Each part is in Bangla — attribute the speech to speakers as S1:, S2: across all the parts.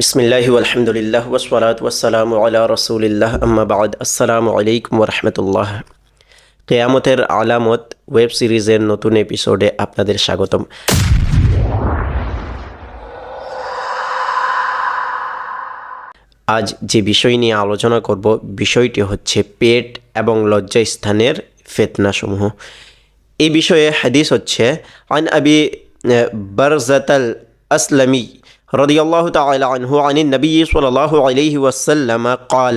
S1: বিসমিল্লাহি আলহামদুলিল্লাহ ওসলাত ওয়াসালাম আলা রসুলিল্লাহ আম্মা বাদ আসসালামু আলাইকুম রহমতুল্লাহ কেয়ামতের আলামত ওয়েব সিরিজের নতুন এপিসোডে আপনাদের স্বাগতম। আজ যে বিষয় নিয়ে আলোচনা করব, বিষয়টি হচ্ছে পেট এবং লজ্জাস্থানের ফেতনাসমূহ। এই বিষয়ে হাদিস হচ্ছে, আন আবি বারজাতাল আসলামী رضي الله تعالى عنه عن النبي صلى الله عليه وسلم قال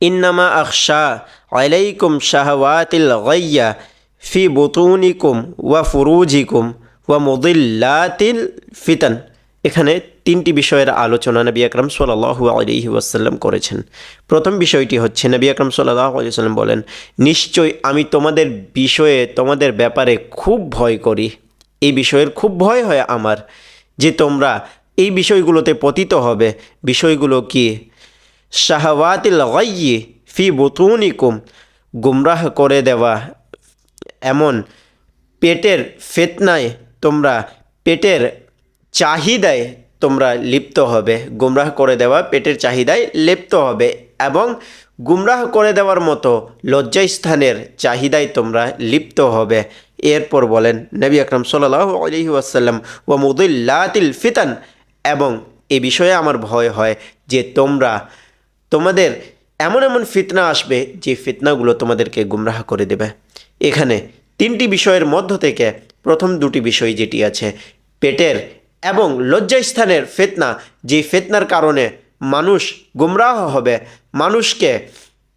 S1: إنما أخشى عليكم شهوات الغي في بطونكم وفروجكم ومضلات الفتن এখানে তিনটি বিষয়ের আলোচনা নবী আকরম সাল্লাহ আলহি ওয়াসাল্লাম করেছেন প্রথম বিষয়টি হচ্ছে নবী আকরম সাল্লাহ আলি সাল্লাম বলেন নিশ্চয় আমি তোমাদের বিষয়ে তোমাদের ব্যাপারে খুব ভয় করি এই বিষয়ের খুব ভয় হয় আমার যে তোমরা এই বিষয়গুলোতে পতিত হবে। বিষয়গুলো কি? শাহওয়াতিল গাইয়ে ফি বুতুনিকুম, গুমরাহ করে দেওয়া। এমন পেটের ফেতনায় তোমরা, পেটের চাহিদায় তোমরা লিপ্ত হবে। গুমরাহ করে দেওয়া, পেটের চাহিদায় লিপ্ত হবে এবং গুমরাহ করে দেওয়ার মতো লজ্জাস্থানের চাহিদায় তোমরা লিপ্ত হবে। এরপর বলেন, নবী আকরম সাল্লাহ আলহি আসাল্লাম ও মুদুল্লাতিল ফিতান এবং এ বিষয়ে আমার ভয় হয় যে তোমরা, তোমাদের এমন এমন ফিতনা আসবে যে ফিতনাগুলো তোমাদেরকে গুমরাহ করে দেবে। এখানে তিনটি বিষয়ের মধ্য থেকে প্রথম দুটি বিষয় যেটি আছে, পেটের এবং লজ্জাস্থানের ফেতনা। যে ফেতনার কারণে মানুষ গুমরাহ হবে, মানুষকে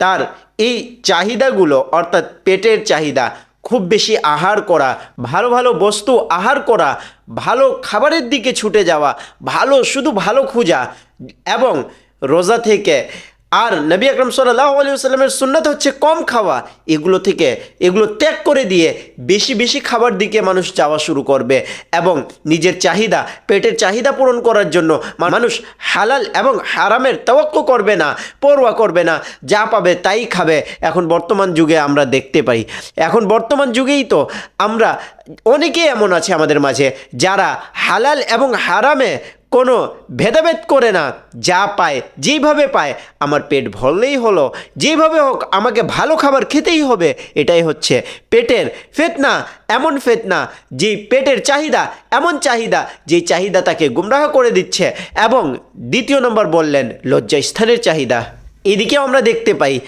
S1: তার এই চাহিদাগুলো, অর্থাৎ পেটের চাহিদা খুব বেশি আহার করা, ভালো ভালো বস্তু আহার করা, ভালো খাবারের দিকে ছুটে যাওয়া, ভালো, শুধু ভালো খোঁজা এবং রোজা থেকে আর নবী আকরম সাল্লাহ আলী সাল্লামের সুন্নাত হচ্ছে কম খাওয়া। এগুলো থেকে, এগুলো ত্যাগ করে দিয়ে বেশি বেশি খাবার দিকে মানুষ যাওয়া শুরু করবে এবং নিজের চাহিদা, পেটের চাহিদা পূরণ করার জন্য মানুষ হালাল এবং হারামের তওয়াক্ক করবে না, পরোয়া করবে না, যা পাবে তাই খাবে। এখন বর্তমান যুগে আমরা দেখতে পাই। এখন বর্তমান যুগেই তো আমরা অনেকেই এমন আছে আমাদের মাঝে যারা হালাল এবং হারামে কোনো ভেদাভেদ করে না, যা পায়, যেইভাবে পায়, আমার পেট ভরলেই হলো। যেইভাবে হোক, আমাকে ভালো খাবার খেতেই হবে। এটাই হচ্ছে পেটের ফেতনা, এমন ফেতনা যে পেটের চাহিদা, এমন চাহিদা, যেই চাহিদা তাকে গুমরাহ করে দিচ্ছে। এবং দ্বিতীয় নম্বর বললেন, লজ্জাস্থানের চাহিদা। এদিকেও আমরা দেখতে পাই,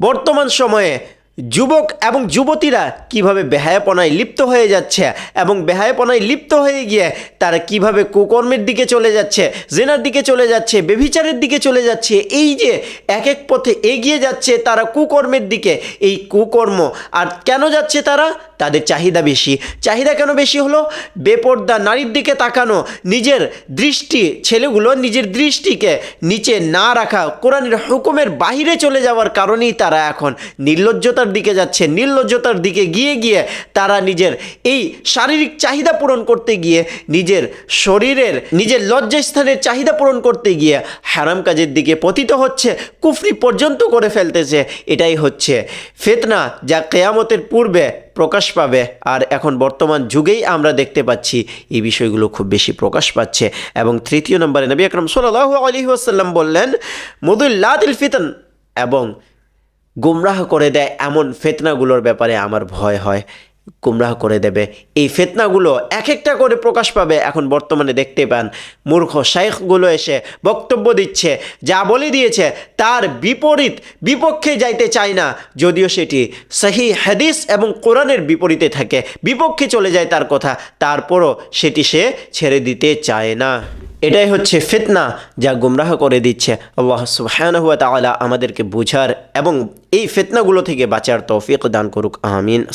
S1: বর্তমান সময়ে যুবক এবং যুবতীরা কীভাবে বেহায়াপনায় লিপ্ত হয়ে যাচ্ছে এবং বেহায়াপনায় লিপ্ত হয়ে গিয়ে তারা কীভাবে কুকর্মের দিকে চলে যাচ্ছে, জেনার দিকে চলে যাচ্ছে বেভিচারের দিকে চলে যাচ্ছে, এই যে এক এক পথে এগিয়ে যাচ্ছে তারা কুকর্মের দিকে, এই কুকর্ম আর কেন যাচ্ছে তারা? তাদের চাহিদা বেশি। চাহিদা কেন বেশি হলো? বেপর্দা নারীর দিকে তাকানো, নিজের দৃষ্টি, ছেলেগুলো নিজের দৃষ্টিকে নিচে না রাখা, কোরআনের হুকুমের বাহিরে চলে যাওয়ার কারণেই তারা এখন নির্লজ্জতার দিকে যাচ্ছে নির্লজ্জতার দিকে গিয়ে গিয়ে তারা নিজের এই শারীরিক চাহিদা পূরণ করতে গিয়ে নিজের শরীরের, নিজের লজ্জাস্থানের চাহিদা পূরণ করতে গিয়ে হারাম কাজের দিকে পতিত হচ্ছে, কুফরি পর্যন্ত করে ফেলতেছে। এটাই হচ্ছে ফেতনা যা কেয়ামতের পূর্বে প্রকাশ পাবে। আর এখন বর্তমান যুগেই আমরা দেখতে পাচ্ছি এই বিষয়গুলো খুব বেশি প্রকাশ পাচ্ছে। এবং তৃতীয় নম্বরে নবী আকরম সাল্লাহ আলী আসাল্লাম বললেন মদুল্লাদিল ফিতন এবং গুমরাহ করে দেয় এমন ফেতনাগুলোর ব্যাপারে আমার ভয় হয়। গুমরাহ করে দেবে। এই ফেতনাগুলো এক একটা করে প্রকাশ পাবে এখন বর্তমানে দেখতে পান। মূর্খ শাইখগুলো এসে বক্তব্য দিচ্ছে, যা বলে দিয়েছে, তার বিপরীত, বিপক্ষে যাইতে চায় না। যদিও সেটি সহি হাদিস এবং কোরআনের বিপরীতে থাকে, বিপক্ষে চলে যায় তার কথা, তারপরও সেটি সে ছেড়ে দিতে চায় না। এটাই হচ্ছে ফিতনা যা গুমরাহ করে দিচ্ছে। আল্লাহ সুবহানাহু তালা আমাদেরকে বুঝার এবং এই ফিতনাগুলো থেকে বাঁচার তৌফিক দান করুক। আমিন।